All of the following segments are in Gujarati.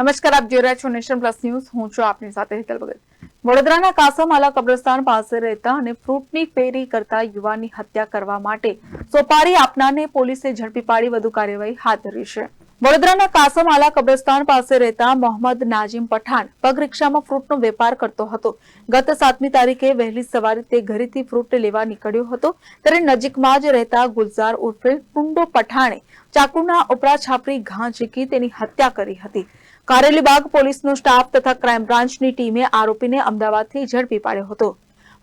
નમસ્કાર, આપ જોઈ રહ્યા છો નેશન પ્લસ ન્યૂઝ. હું છું આપની સાથે હેતલ ભગત. વડોદરાના કાસામાલા કબ્રસ્તાન પાસે રહેતા અને ફ્રૂટની ફેરી કરતા યુવાનની હત્યા કરવા માટે સોપારી આપનારને પોલીસે ઝડપી પાડી વધુ કાર્યવાહી હાથ ધરી છે. વડોદરાના કાસમાલા કબ્રસ્તાન પાસે રહેતા મોહમ્મદ નાજીમ પઠાણ પગ રિક્ષામાં ફ્રૂટનો વેપાર કરતો હતો. ગત સાતમી તારીખે વહેલી સવારે તે ઘરેથી ફ્રૂટ લેવા નીકળ્યો હતો. ત્યારે નજીકમાં જ રહેતા ગુલઝાર ઉર્ફે ટુંડો પઠાણે ચાકુના ઉપરા છાપરી ઘા ઝીકી તેની હત્યા કરી હતી. કારેલીબાગ પોલીસનો સ્ટાફ તથા ક્રાઇમ બ્રાન્ચની ટીમે આરોપીને અમદાવાદથી ઝડપી પાડ્યો હતો.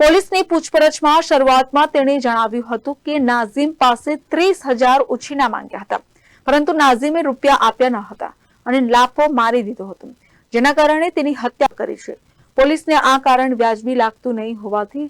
પોલીસની પૂછપરછમાં શરૂઆતમાં તેણે જણાવ્યું હતું કે નાઝીમ પાસે ત્રીસ હજાર ઉછીના માંગ્યા હતા, પરંતુ નાઝીમે રૂપિયા આપ્યા ન હતા અને લાફો મારી દીધો હતો, જેના કારણે તેની હત્યા કરી છે. પોલીસને આ કારણ વ્યાજબી લાગતું નહીં હોવાથી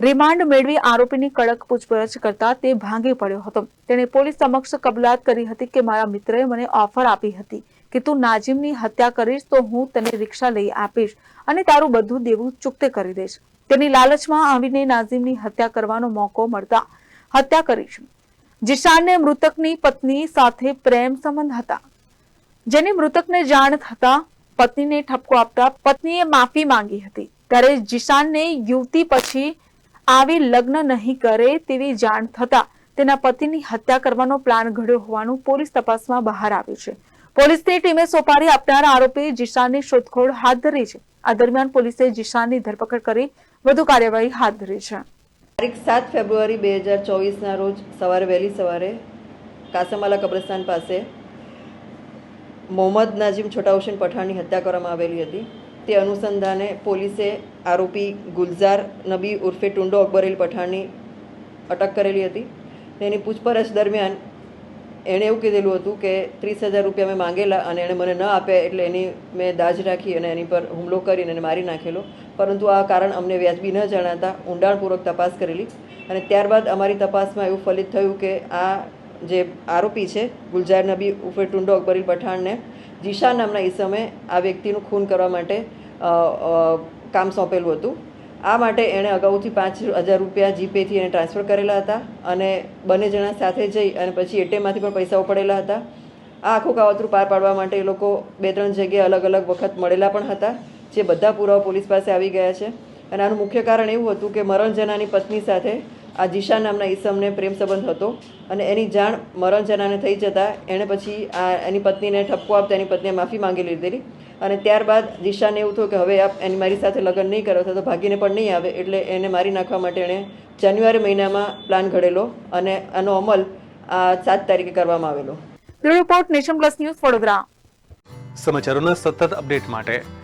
રિમાન્ડ મેળવી આરોપીની કડક પૂછપરછ કરતા તે ભાંગી પડ્યો હતો. તેણે પોલીસ સમક્ષ કબૂલાત કરી હતી કે મારા મિત્રએ મને ઓફર આપી હતી કે તું નાજીમની હત્યા કરીશ તો હું તને રિક્ષા લઈ આપીશ અને તારું બધું દેવું ચૂકતે કરી દઈશ. તેની લાલચમાં આવીને નાઝીમની હત્યા કરવાનો મોકો મળતા હત્યા કરીશ. જીશાનને મૃતકની પત્ની સાથે પ્રેમ સંબંધ હતા. જેની મૃતકને જાણ થતા પત્નીને ઠપકો આપતા પત્નીએ માફી માંગી હતી. ત્યારે જીશાનને યુવતી પછી આવી લગ્ન નહીં કરે તેવી જાણ થતા તેના પતિની હત્યા કરવાનો પ્લાન ઘડ્યો હોવાનું પોલીસ તપાસમાં બહાર આવ્યું છે. પોલીસની ટીમે સોપારી આપનાર આરોપી જીશાનની શોધખોળ હાથ ધરી છે. આ દરમિયાન પોલીસે જીશાનની ધરપકડ કરી વધુ કાર્યવાહી હાથ ધરી છે. તારીખ સાત ફેબ્રુઆરી બે હજાર ચોવીસના રોજ સવારે વહેલી સવારે કાસમાલા કબ્રસ્તાન પાસે મોહમ્મદ નાજીમ છોટા હુસેન પઠાણની હત્યા કરવામાં આવેલી હતી. તે અનુસંધાને પોલીસે આરોપી ગુલઝાર નબી ઉર્ફે ટુંડો અકબરેલ પઠાણની અટક કરેલી હતી. તેની પૂછપરછ દરમિયાન એણે એવું કીધેલું હતું કે, ત્રીસ હજાર રૂપિયા મેં માંગેલા અને એણે મને ન આપ્યા એટલે એની મેં દાજ રાખી અને એની પર હુમલો કરીને એને મારી નાખેલો. પરંતુ આ કારણ અમને વ્યાજબી ન જણાતા ઊંડાણપૂર્વક તપાસ કરેલી. અને ત્યારબાદ અમારી તપાસમાં એવું ફલિત થયું કે આ જે આરોપી છે, ગુલઝાર નબી ઉફે ટુંડો અકબરી પઠાણને, જીશા નામના ઈસમે આ વ્યક્તિનું ખૂન કરવા માટે કામ સોંપેલું હતું. આ માટે એણે અગાઉથી પાંચ હજાર રૂપિયા જીપેથી એને ટ્રાન્સફર કરેલા હતા અને બંને જણા સાથે જઈ અને પછી એટીએમમાંથી પણ પૈસા ઉપડેલા હતા. આ આખું કાવતરું પાર પાડવા માટે એ લોકો બે ત્રણ જગ્યાએ અલગ અલગ વખત મળેલા પણ હતા, જે બધા પુરાવા પોલીસ પાસે આવી ગયા છે. અને આનું મુખ્ય કારણ એવું હતું કે મરણ જનાની પત્ની સાથે આ જીશા નામના ઈસમને પ્રેમ સંબંધ હતો અને એની જાણ મરણ જનાને થઈ જતાં એણે પછી આ એની પત્નીને ઠપકો આપતા એની પત્નીએ માફી માંગી લીધેલી. અને ત્યારબાદ જીશાને એવું થયું કે હવે આપ એની મારી સાથે લગ્ન નહીં કરો તો ભાગીને પણ નહીં આવે એટલે એને મારી નાખવા માટે એણે જાન્યુઆરી મહિનામાં પ્લાન ઘડેલો અને આનો અમલ આ સાત તારીખે કરવામાં આવેલો. Report nation plus news Vadodara. સમાચારોના સતત અપડેટ માટે